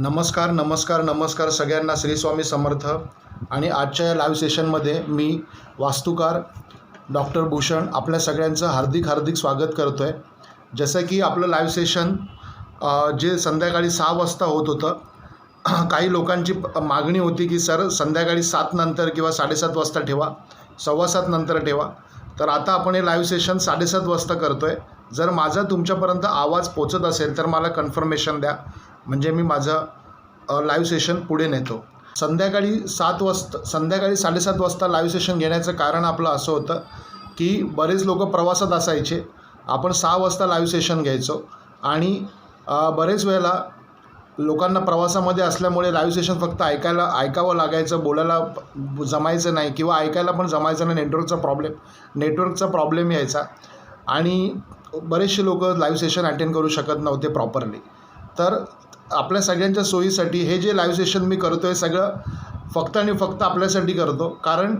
नमस्कार नमस्कार नमस्कार सगळ्यांना श्री स्वामी समर्थ. आणि आजच्या या लाईव्ह सेशनमध्ये मी वास्तुकार डॉक्टर भूषण आपल्या सगळ्यांचं हार्दिक हार्दिक स्वागत करतो आहे जसं की आपलं लाईव्ह सेशन जे संध्याकाळी सहा वाजता होत होतं काही लोकांची मागणी होती की सर संध्याकाळी सात नंतर किंवा साडेसात वाजता ठेवा सव्वा सात नंतर ठेवा. तर आता आपण हे लाईव्ह सेशन साडेसात वाजता करतो आहे जर माझा तुमच्यापर्यंत आवाज पोचत असेल तर मला कन्फर्मेशन द्या. म्हणजे मी माझं लाईव्ह सेशन पुढे नेतो. संध्याकाळी सात वाजता संध्याकाळी साडेसात वाजता लाईव्ह सेशन घेण्याचं कारण आपलं असं होतं की बरेच लोक प्रवासात असायचे. आपण सहा वाजता लाईव्ह सेशन घ्यायचो आणि बरेच वेळेला लोकांना प्रवासामध्ये असल्यामुळे लाईव्ह सेशन फक्त ऐकायला ऐकावं लागायचं बोलायला जमायचं नाही किंवा ऐकायला पण जमायचं नाही. नेटवर्कचा प्रॉब्लेम नेटवर्कचा प्रॉब्लेम यायचा. आणि बरेचसे लोक लाईव्ह सेशन अटेंड करू शकत नव्हते प्रॉपरली तर आपल्या सगळ्यांच्या सोयीसाठी हे जे लाईव्ह सेशन मी करतो आहे सगळं फक्त आणि फक्त आपल्यासाठी करतो. कारण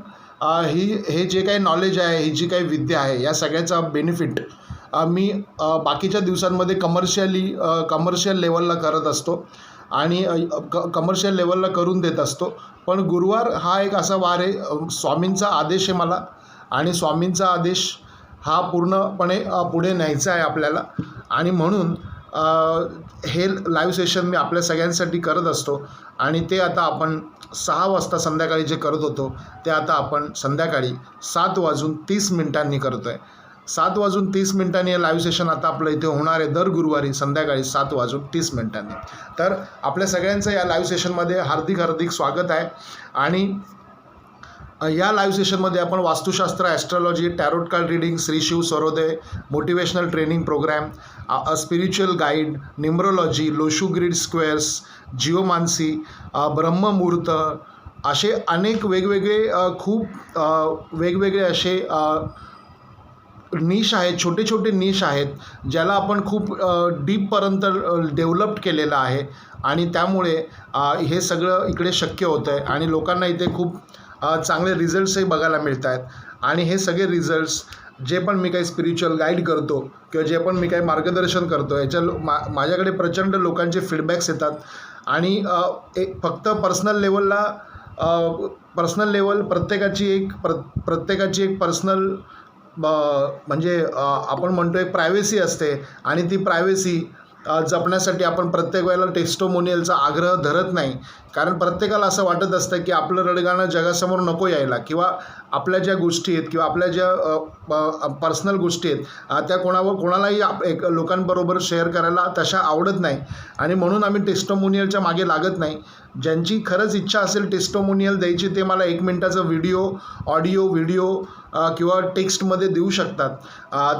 ही हे जे काही नॉलेज आहे ही जी काही विद्या आहे या सगळ्याचा बेनिफिट मी बाकीच्या दिवसांमध्ये कमर्शियली कमर्शियल लेवलला करत असतो. आणि क कमर्शियल लेवलला करून देत असतो. पण गुरुवार हा एक असा वार आहे स्वामींचा आदेश आहे मला. आणि स्वामींचा आदेश हा पूर्णपणे पुढे न्यायचा आहे आपल्याला. आणि म्हणून हे लाईव्ह सेशन मी आपल्या सगळ्यांसाठी करत असतो. आणि ते आता आपण सहा वाजता संध्याकाळी जे करत होतो ते आता आपण संध्याकाळी सात वाजून तीस मिनिटांनी करतो आहे सात वाजून तीस मिनिटांनी हे लाईव्ह सेशन आता आपलं इथे होणार आहे दर गुरुवारी संध्याकाळी सात वाजून तीस मिनिटांनी. तर आपल्या सगळ्यांचं या लाईव्ह सेशनमध्ये हार्दिक हार्दिक स्वागत आहे. आणि या लाईव्ह सेशनमध्ये आपण Vastushastra astrology tarot card reading Shri Shiv Sarodaya motivational training program spiritual guide numerology Lo Shu grid squares geomancy Brahmamuhurta असे अनेक वेगवेगळे खूप वेगवेगळे असे अ, निश आहेत छोटे छोटे निश आहेत ज्याला आपण खूप डीपपर्यंत डेव्हलप्ड केलेलं आहे. आणि त्यामुळे हे सगळं इकडे शक्य होतं आहे आणि लोकांना इथे खूप चांगले रिझल्ट्सही बघायला मिळत आहेत आणि हे सगळे रिझल्ट्स जे पण मी काही स्पिरिच्युअल गाईड करतो किंवा जे पण मी काही मार्गदर्शन करतो याच्या लो मा माझ्याकडे प्रचंड लोकांचे फीडबॅक्स येतात. आणि एक फक्त पर्सनल लेवलला पर्सनल लेवल प्रत्येकाची एक प्र प्रत्येकाची एक पर्सनल म्हणजे आपण म्हणतो एक प्रायव्हेसी असते. आणि ती प्रायव्हेसी जपण्यासाठी आपण प्रत्येक वेळेला टेस्टोमोनियलचा आग्रह धरत नाही. कारण प्रत्येकाला असं वाटत असतं की आपलं रडगाणं जगासमोर नको यायला किंवा आपल्या ज्या गोष्टी आहेत किंवा आपल्या ज्या पर्सनल गोष्टी आहेत त्या कोणावर कोणालाही आप एक लोकांबरोबर शेअर करायला तशा आवडत नाही. आणि म्हणून आम्ही टेस्टोमोनियलच्या मागे लागत नाही. ज्यांची खरंच इच्छा असेल टेस्टोमोनियल द्यायची ते मला एक मिनटाचा व्हिडिओ ऑडिओ व्हिडिओ किंवा टेक्स्टमध्ये देऊ शकतात.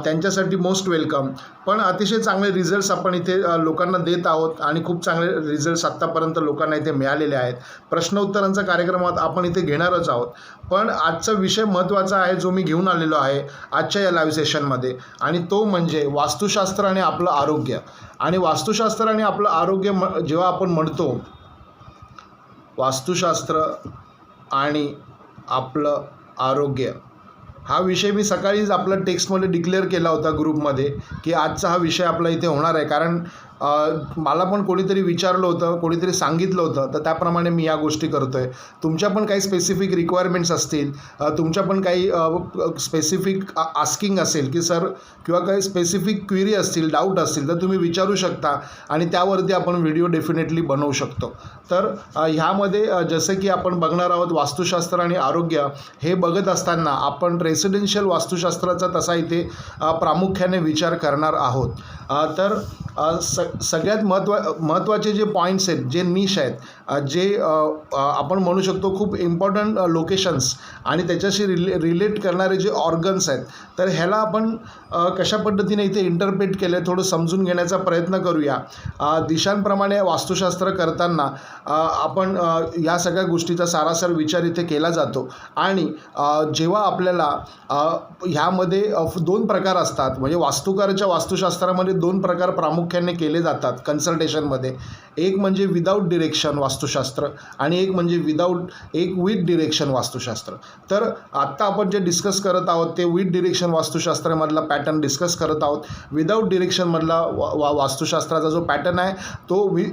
त्यांच्यासाठी मोस्ट वेलकम पण अतिशय चांगले रिझल्ट्स आपण इथे लोकांना देत आहोत आणि खूप चांगले रिझल्ट्स आत्तापर्यंत लोकांना इथे मिळालेले आहेत. प्रश्नोत्तरांचा कार्यक्रमात आपण इथे घेणारच आहोत. पण आजचा विषय महत्त्वाचा आहे जो मी घेऊन आलेलो आहे आजच्या या लाईव्ह सेशनमध्ये आणि तो म्हणजे वास्तुशास्त्र आणि आपलं आरोग्य. आणि वास्तुशास्त्र आणि आपलं आरोग्य म जेव्हा आपण म्हणतो वास्तुशास्त्र आणि आपलं आरोग्य. हा विषय मी सकाळीच आपला टेक्स्टमध्ये डिक्लेअर केला होता ग्रुपमध्ये की आजचा हा विषय आपला इथे होणार आहे. कारण मला पण कोणीतरी विचारलं होतं कोणीतरी सांगितलं होतं तर त्याप्रमाणे मी या गोष्टी करतो आहे तुमच्या पण काही स्पेसिफिक रिक्वायरमेंट्स असतील तुमच्या पण काही स्पेसिफिक आस्किंग असेल की सर किंवा काही स्पेसिफिक क्विरी असतील डाऊट असतील तर तुम्ही विचारू शकता आणि त्यावरती आपण व्हिडिओ डेफिनेटली बनवू शकतो. तर ह्यामध्ये जसं की आपण बघणार आहोत वास्तुशास्त्र आणि आरोग्य हे बघत असताना आपण रेसिडेन्शियल वास्तुशास्त्राचा तसा इथे प्रामुख्याने विचार करणार आहोत. तर स सगळ्यात महत्त्वा महत्त्वाचे जे पॉईंट्स आहेत जे निश आहेत जे आपण म्हणू शकतो खूप इम्पॉर्टंट लोकेशन्स आणि त्याच्याशी रिले रिलेट करणारे जे ऑर्गन्स आहेत तर ह्याला आपण कशा पद्धतीने इथे इंटरप्रेट केलं आहे थोडं समजून घेण्याचा प्रयत्न करूया. दिशांप्रमाणे वास्तुशास्त्र करताना आपण या सगळ्या गोष्टीचा सारासार विचार इथे केला जातो. आणि जेव्हा आपल्याला ह्यामध्ये दोन प्रकार असतात म्हणजे वास्तुकाराच्या वास्तुशास्त्रामध्ये दोन प्रकार प्रामुख्याने केले जातात कन्सल्टेशनमध्ये एक म्हणजे विदाऊट डिरेक्शन वास्तुशास्त्र आणि एक म्हणजे विदाऊट एक विथ डिरेक्शन वास्तुशास्त्र. तर आत्ता आपण जे डिस्कस करत आहोत ते विथ डिरेक्शन वास्तुशास्त्रामधला पॅटर्न डिस्कस करत आहोत. विदाऊट डिरेक्शनमधला वा वा वास्तुशास्त्राचा जो पॅटर्न आहे तो वि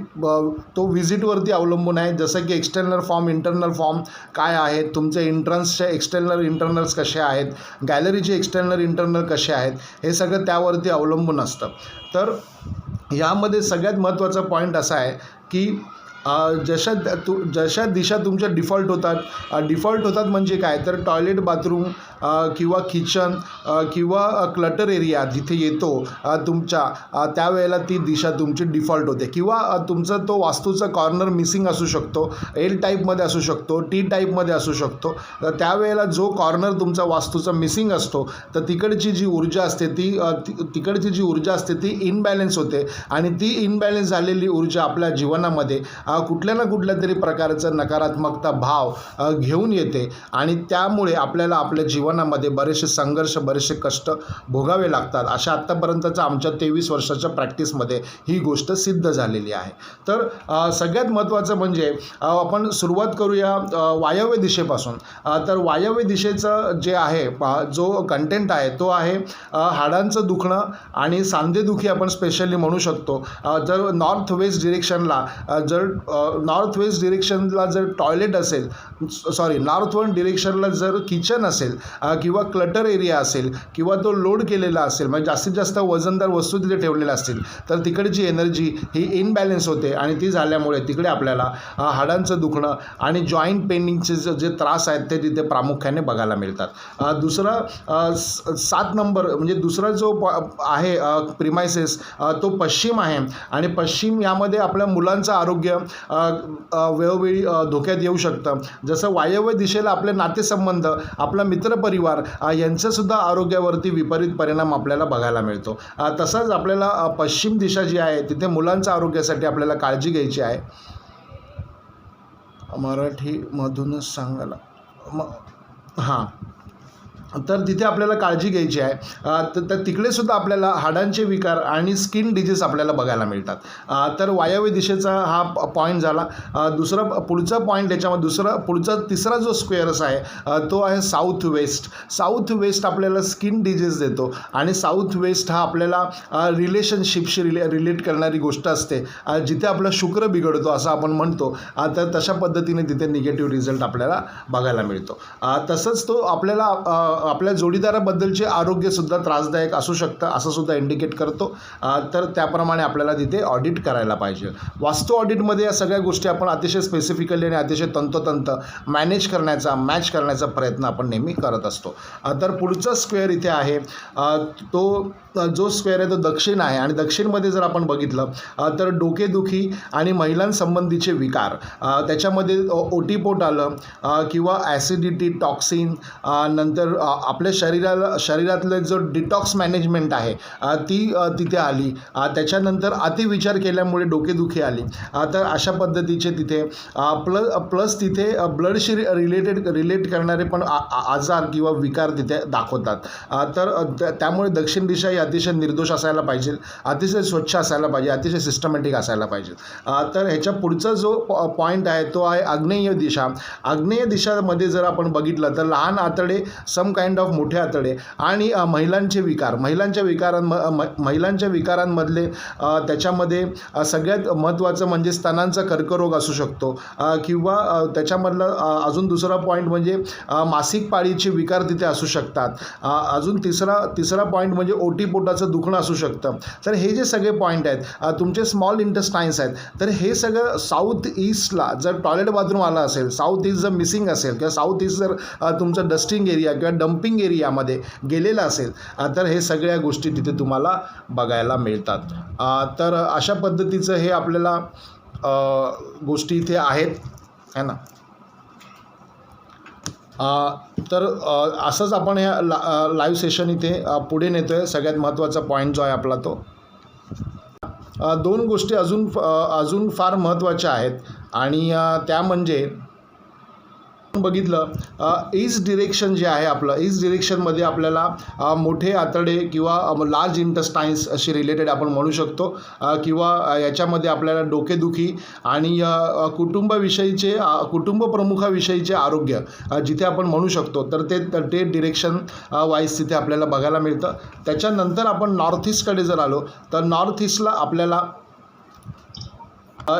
तो व्हिजिटवरती अवलंबून आहे. जसं की एक्सटर्नल फॉर्म इंटरनल फॉर्म काय आहेत? तुमचे एंट्रन्सचे एक्सटर्नल इंटरनल्स कसे आहेत? गॅलरीचे एक्सटर्नल इंटरनल कसे आहेत? हे सगळं त्यावरती अवलंबून असतं. तर यामध्ये सगळ्यात महत्त्वाचा पॉईंट असा आहे की जशा तु जशा दिशा तुमच्या डिफॉल्ट होतात. डिफॉल्ट होतात म्हणजे काय? तर टॉयलेट बाथरूम किंवा किचन किंवा क्लटर एरिया जिथे येतो तुमच्या त्यावेळेला ती दिशा तुमची डिफॉल्ट होते. किंवा तुमचा तुमचं तो वास्तूचा कॉर्नर मिसिंग असू शकतो एल टाईपमध्ये असू शकतो टी टाईपमध्ये असू शकतो. तर त्यावेळेला जो कॉर्नर तुमचा वास्तूचा मिसिंग असतो तर तिकडची जी ऊर्जा असते ती तिकडची जी ऊर्जा असते ती इनबॅलेन्स होते. आणि ती इनबॅलेन्स झालेली ऊर्जा आपल्या जीवनामध्ये कुठल्या ना कुठल्या तरी प्रकारचा नकारात्मकता भाव घेऊन येते. आणि त्यामुळे आपल्याला आपल्या जीवन जीवनामध्ये बरेचसे संघर्ष बरेचसे कष्ट भोगावे लागतात. अशा आत्तापर्यंतच्या आमच्या तेवीस वर्षाच्या प्रॅक्टिसमध्ये ही गोष्ट सिद्ध झालेली आहे. तर सगळ्यात महत्त्वाचं म्हणजे आपण सुरुवात करूया वायव्य दिशेपासून. तर वायव्य दिशेचं जे आहे जो कंटेंट आहे तो आहे हाडांचं दुखणं आणि सांधेदुखी आपण स्पेशली म्हणू शकतो. जर नॉर्थ वेस्ट डिरेक्शनला जर नॉर्थ वेस्ट डिरेक्शनला जर टॉयलेट असेल सॉरी नॉर्थ वन डिरेक्शनला जर किचन असेल किंवा क्लटर एरिया असेल किंवा तो लोड केलेला असेल म्हणजे जास्तीत जास्त वजनदार वस्तू तिथे ठेवलेल्या असतील तर तिकडची एनर्जी ही इनबॅलेन्स होते आणि ती झाल्यामुळे तिकडे आपल्याला हाडांचं दुखणं आणि जॉईंट पेनिंगचे जे त्रास आहेत ते तिथे प्रामुख्याने बघायला मिळतात. दुसरा सात नंबर म्हणजे दुसरा जो प- आहे प्रिमायसेस तो पश्चिम आहे आणि पश्चिम यामध्ये आपल्या मुलांचं आरोग्य वेळोवेळी धोक्यात येऊ शकतं. जसं वायव्य दिशेला आपले नातेसंबंध आपला मित्र परिवार यांचंसुद्धा आरोग्यावरती विपरीत परिणाम आपल्याला बघायला मिळतो. अ, तसंच आपल्याला पश्चिम दिशा जी आहे तिथे मुलांच्या आरोग्यासाठी आपल्याला काळजी घ्यायची आहे. मराठीमधूनच सांगायला मग हां. तर तिथे आपल्याला काळजी घ्यायची आहे. तर तिकडेसुद्धा आपल्याला हाडांचे विकार आणि स्किन डिजीज आपल्याला बघायला मिळतात. तर वायव्य दिशेचा हा पॉईंट झाला. दुसरा पुढचा पॉईंट याच्यामध्ये दुसरा पुढचा तिसरा जो स्क्वेअर्स आहे तो आहे साऊथ वेस्ट साऊथ वेस्ट आपल्याला स्किन डिजीज देतो आणि साऊथ वेस्ट हा आपल्याला रिलेशनशिपशी रिले रिलेट करणारी गोष्ट असते. जिथे आपला शुक्र बिघडतो असं आपण म्हणतो. तर तशा पद्धतीने तिथे निगेटिव्ह रिझल्ट आपल्याला बघायला मिळतो. तसंच तो आपल्याला आपल्या जोडीदाराबद्दलचे आरोग्यसुद्धा त्रासदायक असू शकतं असं सुद्धा इंडिकेट करतो. तर त्याप्रमाणे आपल्याला तिथे ऑडिट करायला पाहिजे. वास्तू ऑडिटमध्ये या सगळ्या गोष्टी आपण अतिशय स्पेसिफिकली आणि अतिशय तंतोतंत मॅनेज करण्याचा मॅच करण्याचा प्रयत्न आपण नेहमी करत असतो. तर पुढचा स्क्वेअर इथे आहे. तो जो स्क्वेअर आहे तो दक्षिण आहे आणि दक्षिणमध्ये जर आपण बघितलं तर डोकेदुखी आणि महिलांसंबंधीचे विकार. त्याच्यामध्ये ओटीपोट आलं किंवा ॲसिडिटी टॉक्सिन नंतर आपल्या शरीराला शरीरातलं जो डिटॉक्स मॅनेजमेंट आहे ती तिथे आली. त्याच्यानंतर अतिविचार केल्यामुळे डोकेदुखी आली. तर अशा पद्धतीचे तिथे प्लस प्लस तिथे ब्लडशी रिलेटेड रिलेट करणारे पण आ- आजार किंवा विकार तिथे दाखवतात. तर त्यामुळे दक्षिण दिशा ही अतिशय निर्दोष असायला पाहिजे. अतिशय स्वच्छ असायला पाहिजे. अतिशय सिस्टमॅटिक असायला पाहिजे. तर ह्याच्या पुढचा जो पॉईंट आहे तो आहे आग्नेय दिशा. आग्नेय दिशामध्ये जर आपण बघितलं तर लहान आतडे सम काइंड ऑफ मोठे आतडे आणि महिलांचे विकार. महिलांच्या विकारांम म- महिलांच्या विकारांमधले त्याच्यामध्ये सगळ्यात महत्त्वाचं म्हणजे स्तनांचा कर्करोग असू शकतो. किंवा त्याच्यामधलं अजून दुसरा पॉईंट म्हणजे मासिक पाळीचे विकार तिथे असू शकतात. अजून तिसरा तिसरा पॉईंट म्हणजे ओटीपोटाचं दुखणं असू शकतं. तर हे जे सगळे पॉईंट आहेत तुमचे स्मॉल इंटेस्टाईन्स आहेत तर हे सगळं साऊथ ईस्टला जर टॉयलेट बाथरूम आला असेल साऊथ ईस्ट जर मिसिंग असेल किंवा साऊथ ईस्ट जर तुमचं डस्टिंग एरिया किंवा डम्पिंग एरियामध्ये गेलेलं असेल तर हे सगळ्या गोष्टी तिथे तुम्हाला बघायला मिळतात. तर अशा पद्धतीचं हे आपल्याला गोष्टी इथे आहेत है ना? आ, तर असंच आपण ह्या ला लाईव्ह सेशन इथे पुढे नेतो आहे सगळ्यात महत्त्वाचा पॉईंट जो आहे आपला तो. दोन गोष्टी अजून अजून फार महत्त्वाच्या आहेत. आणि त्या म्हणजे बघितलं ईस्ट डिरेक्शन जे आहे आपलं ईस्ट डिरेक्शनमध्ये आपल्याला मोठे आतडे किंवा लार्ज इंटस्टाईन्स अशी रिलेटेड आपण म्हणू शकतो. किंवा याच्यामध्ये आपल्याला डोकेदुखी आणि कुटुंबाविषयीचे कुटुंब प्रमुखाविषयीचे आरोग्य जिथे आपण म्हणू शकतो. तर ते ते डिरेक्शन वाईज तिथे आपल्याला बघायला मिळतं. त्याच्यानंतर आपण नॉर्थ ईस्टकडे जर आलो तर नॉर्थ ईस्टला आपल्याला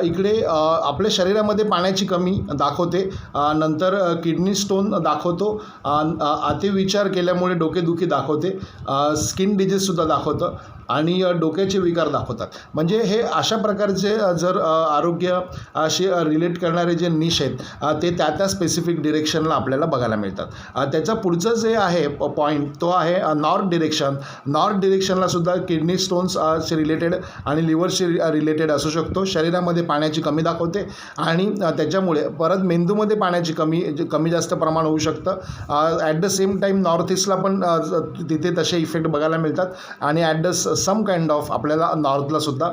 इकडे आपल्या शरीरामध्ये पाण्याची कमी दाखवते. नंतर किडनी स्टोन दाखवतो. अ, अतिविचार केल्यामुळे डोकेदुखी दाखवते. स्किन डिजीजसुद्धा दाखवतं आणि डोक्याचे विकार दाखवतात. म्हणजे हे अशा प्रकारचे जर अ, आरोग्य असे रिलेट करणारे जे निश आहेत ते त्या त्या स्पेसिफिक डिरेक्शनला आपल्याला बघायला मिळतात. त्याचा पुढचं जे आहे पॉईंट तो आहे नॉर्थ डिरेक्शन नॉर्थ डिरेक्शनला सुद्धा किडनी स्टोन्स रिलेटेड आणि लिव्हरशी रिलेटेड असू शकतो. शरीरामध्ये पाण्याची कमी दाखवते आणि त्याच्यामुळे परत मेंदूमध्ये पाण्याची कमी कमी जास्त प्रमाण होऊ शकतं. At the same time north ईस्टला पण तिथे तसे इफेक्ट बघायला मिळतात आणि at the same kind of आपल्याला नॉर्थला सुद्धा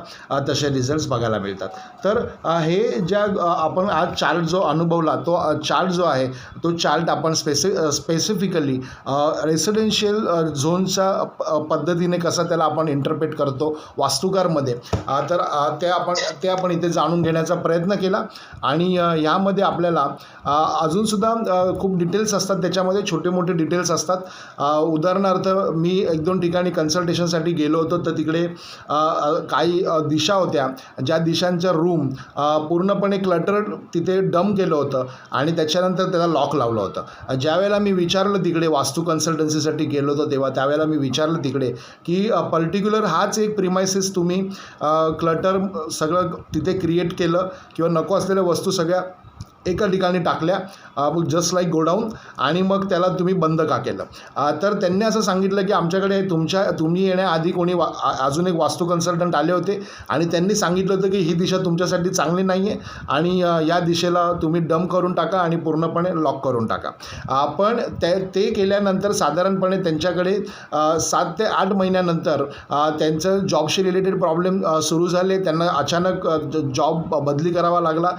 तसे रिझल्ट्स बघायला मिळतात. तर हे ज्या आपण आज चार्ट जो अनुभवला तो चार्ट जो आहे तो चार्ट आपण स्पेसि स्पेसिफिकली रेसिडेन्शियल झोनच्या पद्धतीने कसं त्याला आपण इंटरप्रेट करतो वास्तुकारमध्ये. तर ते आपण ते आपण इथे जाणून घेण्याचा प्रयत्न केला. आणि यामध्ये आपल्याला अजूनसुद्धा खूप डिटेल्स असतात. त्याच्यामध्ये छोटे मोठे डिटेल्स असतात. उदाहरणार्थ मी एक दोन ठिकाणी कन्सल्टेशनसाठी गेलो होतो. तर तिकडे काही दिशा होत्या. ज्या दिशांच्या रूम पूर्णपणे क्लटर तिथे डम केलं होतं. आणि त्याच्यानंतर त्याला लॉक लावलं होतं. ज्यावेळेला मी विचारलं तिकडे वास्तू कन्सल्टन्सीसाठी गेलो होतो तेव्हा त्यावेळेला मी विचारलं तिकडे की पर्टिक्युलर हाच एक प्रिमायसेस तुम्ही क्लटर सगळं तिथे क्रिएट केलं किंवा नको असलेल्या वस्तू सगळ्या एका ठिकाणी टाकल्या जस्ट लाईक गोडाऊन आणि मग त्याला तुम्ही बंद का केलं. तर त्यांनी असं सांगितलं की आमच्याकडे तुमच्या तुम्ही येण्याआधी कोणी वा अजून एक वास्तू कन्सल्टंट आले होते आणि त्यांनी सांगितलं होतं की ही दिशा तुमच्यासाठी चांगली नाही आहे आणि या दिशेला तुम्ही डम करून टाका आणि पूर्णपणे लॉक करून टाका. पण ते ते केल्यानंतर साधारणपणे त्यांच्याकडे सात ते आठ महिन्यानंतर त्यांचं जॉबशी रिलेटेड प्रॉब्लेम सुरू झाले. त्यांना अचानक जॉब बदली करावा लागला.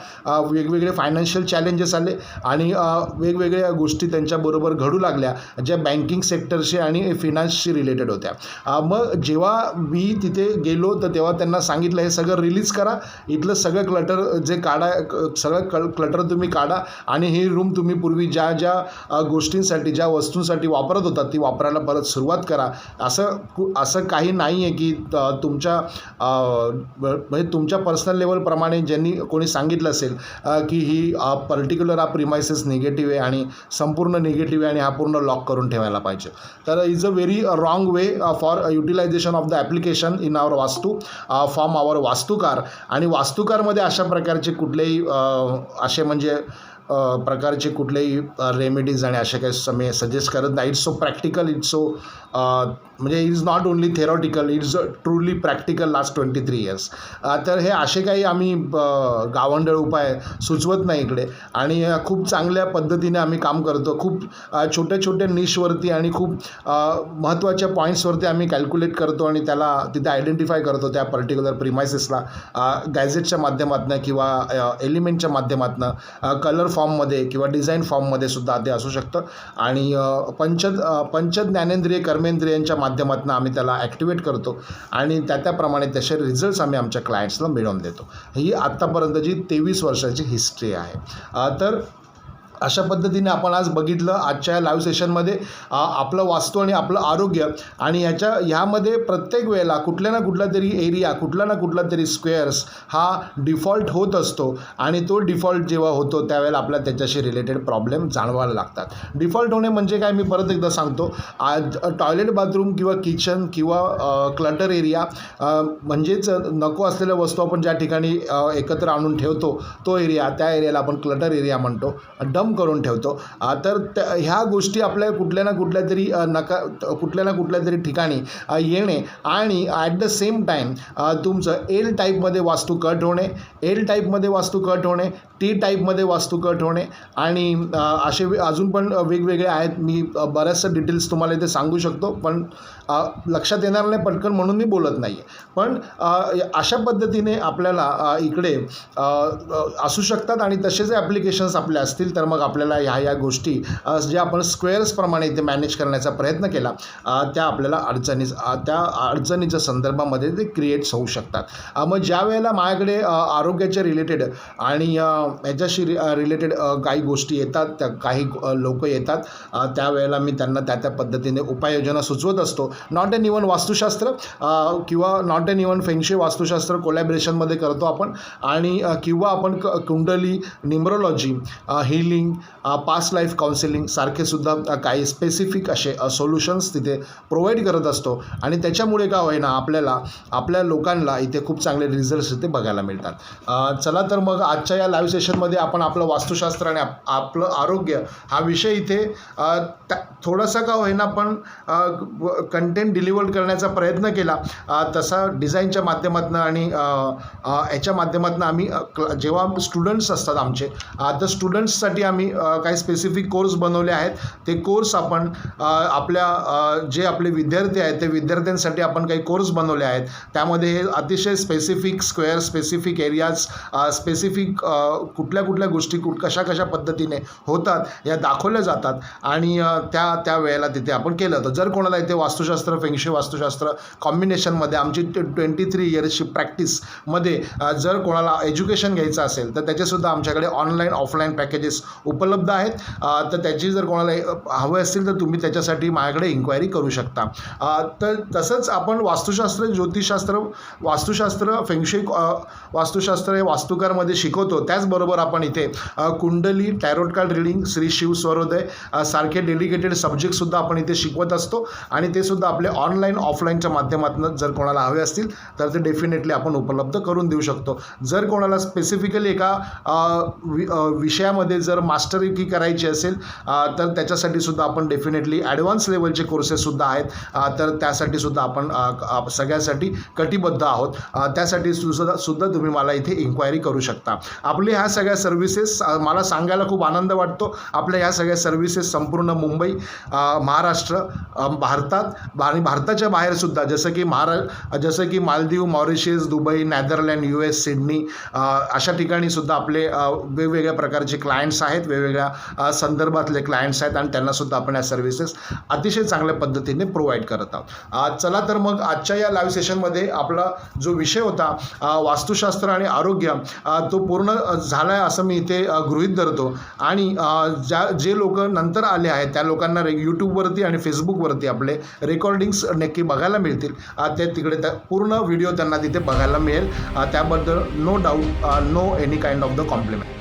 वेगवेगळे फायनान्शियल चॅलेंजेस आले आणि वेगवेगळ्या गोष्टी त्यांच्याबरोबर घडू लागल्या ज्या बँकिंग सेक्टरशी आणि फिनान्सशी रिलेटेड होत्या. मग जेव्हा मी तिथे गेलो तर तेव्हा त्यांना सांगितलं हे सगळं रिलीज करा. इथलं सगळं क्लटर जे काढा सगळं कल क्लटर तुम्ही काढा आणि ही रूम तुम्ही पूर्वी ज्या ज्या गोष्टींसाठी ज्या वस्तूंसाठी वापरत होता ती वापरायला परत सुरुवात करा. असं कु- असं काही नाही आहे की तुमच्या म्हणजे तुमच्या पर्सनल लेवलप्रमाणे ज्यांनी कोणी सांगितलं असेल की ही पर्टिक्युलर हा प्रिमायसेस निगेटिव्ह आहे आणि संपूर्ण निगेटिव्ह आहे आणि हा पूर्ण लॉक करून ठेवायला पाहिजे. तर is a very wrong way for utilization of the application in our Vastu form our वास्तुकार आणि वास्तुकारमध्ये अशा प्रकारचे कुठलेही uh, असे म्हणजे uh, प्रकारचे कुठलेही uh, रेमेडीज आणि असे काही समे सजेस्ट करत नाही. It's so practical it's so म्हणजे is not only theoretical it's truly practical last twenty three years तर हे असे काही आम्ही गावंढळ उपाय सुचवत नाही इकडे. आणि खूप चांगल्या पद्धतीने आम्ही काम करतो. खूप छोट्या छोट्या निशवरती आणि खूप महत्त्वाच्या पॉईंट्सवरती आम्ही कॅल्क्युलेट करतो आणि त्याला तिथे आयडेंटिफाय करतो त्या पर्टिक्युलर प्रिमायसेसला गॅझेटच्या माध्यमातून किंवा एलिमेंटच्या माध्यमातून कलर फॉर्ममध्ये किंवा डिझाईन फॉर्ममध्ये सुद्धा ते असू शकतं. आणि अ, पंच अ, कर्मे कर्मेंद्रियांच्या माध्यमातून आम्ही त्याला ॲक्टिवेट करतो. आणि त्या त्याप्रमाणे तसे रिझल्ट्स आम्ही आमच्या क्लायंट्सला मिळवून देतो. ही आत्तापर्यंतची तेवीस वर्षाची हिस्ट्री आहे. तर अशा पद्धतीने आपण आज बघितलं आजच्या या लाईव्ह सेशनमध्ये आपलं वास्तू आणि आपलं आरोग्य आणि ह्याच्या ह्यामध्ये प्रत्येक वेळेला कुठल्या ना कुठला तरी एरिया कुठला ना कुठला तरी स्क्वेअर्स हा डिफॉल्ट होत असतो आणि तो डिफॉल्ट जेव्हा होतो त्यावेळेला आपल्याला त्याच्याशी रिलेटेड प्रॉब्लेम जाणवायला लागतात. डिफॉल्ट होणे म्हणजे काय? मी परत एकदा सांगतो. आज टॉयलेट बाथरूम किंवा किचन किंवा क्लटर एरिया म्हणजेच नको असलेल्या वस्तू आपण ज्या ठिकाणी एकत्र आणून ठेवतो तो एरिया त्या एरियाला आपण क्लटर एरिया म्हणतो. डम करून ठेवतो. तर त्या ह्या गोष्टी आपल्या कुठल्या ना कुठल्या तरी नका कुठल्या ना कुठल्या तरी ठिकाणी येणे आणि ॲट द सेम टाईम तुमचं एल टाईपमध्ये वास्तू कट होणे एल टाईपमध्ये वास्तू कट होणे टी टाईपमध्ये वास्तू कट होणे आणि असे अजून पण वेगवेगळे आहेत. मी बऱ्याचशा डिटेल्स तुम्हाला इथे सांगू शकतो पण लक्षात येणार नाही पटकन म्हणून मी बोलत नाही पण अशा पद्धतीने आपल्याला इकडे असू शकतात आणि तसेच ॲप्लिकेशन्स आपले असतील तर मग मग आपल्याला ह्या या गोष्टी ज्या आपण स्क्वेअर्सप्रमाणे इथे मॅनेज करण्याचा प्रयत्न केला त्या आपल्याला अडचणी त्या अडचणीच्या संदर्भामध्ये ते क्रिएट्स होऊ शकतात. मग ज्या वेळेला माझ्याकडे आरोग्याच्या रिलेटेड आणि याच्याशी रिलेटेड काही गोष्टी येतात त्या काही लोक येतात त्यावेळेला मी त्यांना त्या त्या पद्धतीने उपाययोजना सुचवत असतो. नॉट एन इवन वास्तुशास्त्र किंवा not and even feng shui Vastushastra कोलॅबरेशनमध्ये करतो आपण. आणि किंवा आपण क kundli numerology healing past life counselling सुद्धा काही स्पेसिफिक असे सोल्युशन्स तिथे प्रोव्हाइड करत असतो. आणि त्याच्यामुळे का होईना आपल्याला आपल्या लोकांना इथे खूप चांगले रिझल्ट्स इथे बघायला मिळतात. चला तर मग आजच्या या लाईव्ह सेशनमध्ये आपण आपलं वास्तुशास्त्र आणि आप आपलं आरोग्य हा विषय इथे त्या- थोडासा का होईना पण कंटेंट डिलिव्हर करण्याचा प्रयत्न केला. तसा डिझाईनच्या माध्यमातून आणि याच्या माध्यमातून आम्ही क्ल- जेव्हा स्टुडंट्स असतात आमचे तर स्टुडंट्ससाठी आम्ही आम्ही काही स्पेसिफिक कोर्स बनवले आहेत. ते कोर्स आपण आपल्या जे आपले विद्यार्थी आहेत ते विद्यार्थ्यांसाठी आपण काही कोर्स बनवले आहेत. त्यामध्ये हे अतिशय specific square specific areas specific कुठल्या कुठल्या गोष्टी कुठ कशा कशा पद्धतीने होतात या दाखवल्या जातात. आणि त्या त्या वेळेला तिथे आपण केलं होतं. जर कोणाला इथे वास्तुशास्त्र फेंगशी वास्तुशास्त्र कॉम्बिनेशनमध्ये आमची ट्वेंटी थ्री इयर्सची प्रॅक्टिसमध्ये जर कोणाला एज्युकेशन घ्यायचं असेल तर त्याचेसुद्धा आमच्याकडे ऑनलाईन ऑफलाईन पॅकेजेस उपलब्ध आहेत. तर त्याची जर कोणाला हवे असतील तर तुम्ही त्याच्यासाठी माझ्याकडे इन्क्वायरी करू शकता. तर तसंच आपण वास्तुशास्त्र ज्योतिषशास्त्र वास्तुशास्त्र फेंगशे वास्तुशास्त्र हे वास्तुकारमध्ये शिकवतो. त्याचबरोबर आपण इथे kundli tarot card reading Shri Shiv Swarodaya सारखे डेडिकेटेड सब्जेक्टसुद्धा आपण इथे शिकवत असतो. आणि ते सुद्धा आपले ऑनलाईन ऑफलाईनच्या माध्यमातून जर कोणाला हवे असतील तर ते डेफिनेटली आपण उपलब्ध करून देऊ शकतो. जर कोणाला स्पेसिफिकली एका वि- विषयामध्ये जर मा मास्टरी की करायची असेल तर त्याच्यासाठी सुद्धा आपण डेफिनेटली ॲडव्हान्स लेवलचे कोर्सेससुद्धा आहेत. तर त्यासाठी सुद्धा आपण सगळ्यासाठी कटिबद्ध आहोत. त्यासाठी सुद्धा सुद्धा तुम्ही मला इथे इन्क्वायरी करू शकता. आपले ह्या सगळ्या सर्व्हिसेस मला सांगायला खूप आनंद वाटतो. आपल्या ह्या सगळ्या सर्व्हिसेस संपूर्ण मुंबई महाराष्ट्र भारतात आणि भारताच्या बाहेरसुद्धा जसं की महारा जसं की Maldives Mauritius Dubai Netherland U S Sydney अशा ठिकाणी सुद्धा आपले वेगवेगळ्या प्रकारचे क्लायंट्स आहेत. वेगवेगळ्या संदर्भातले क्लायंट्स आहेत आणि त्यांनासुद्धा आपण या सर्व्हिसेस अतिशय चांगल्या पद्धतीने प्रोव्हाइड करत आहोत. चला तर मग आजच्या या लाईव्ह सेशनमध्ये आपला जो विषय होता वास्तुशास्त्र आणि आरोग्य तो पूर्ण झाला आहे असं मी इथे गृहित गृहीत धरतो. आणि ज्या जे लोक नंतर आले आहेत त्या लोकांना रे यूट्यूबवरती आणि फेसबुकवरती आपले रेकॉर्डिंग्स नक्की बघायला मिळतील. ते तिकडे त्या पूर्ण व्हिडिओ त्यांना तिथे बघायला मिळेल. त्याबद्दल no doubt no any kind of the compliment